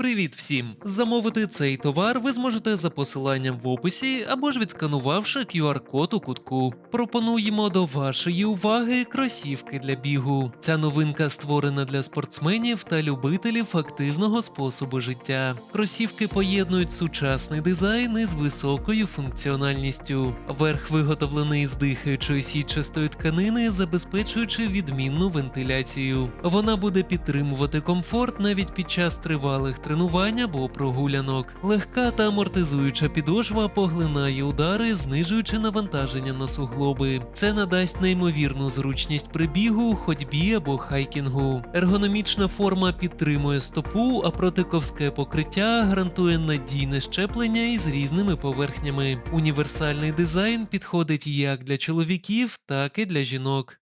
Привіт всім! Замовити цей товар ви зможете за посиланням в описі або ж відсканувавши QR-код у кутку. Пропонуємо до вашої уваги кросівки для бігу. Ця новинка створена для спортсменів та любителів активного способу життя. Кросівки поєднують сучасний дизайн із високою функціональністю. Верх виготовлений з дихаючої сітчастої тканини, забезпечуючи відмінну вентиляцію. Вона буде підтримувати комфорт навіть під час тривалих тренувань або прогулянок. Легка та амортизуюча підошва поглинає удари, знижуючи навантаження на суглоби. Це надасть неймовірну зручність при бігу, ходьбі або хайкінгу. Ергономічна форма підтримує стопу, а протиковське покриття гарантує надійне щеплення із різними поверхнями. Універсальний дизайн підходить як для чоловіків, так і для жінок.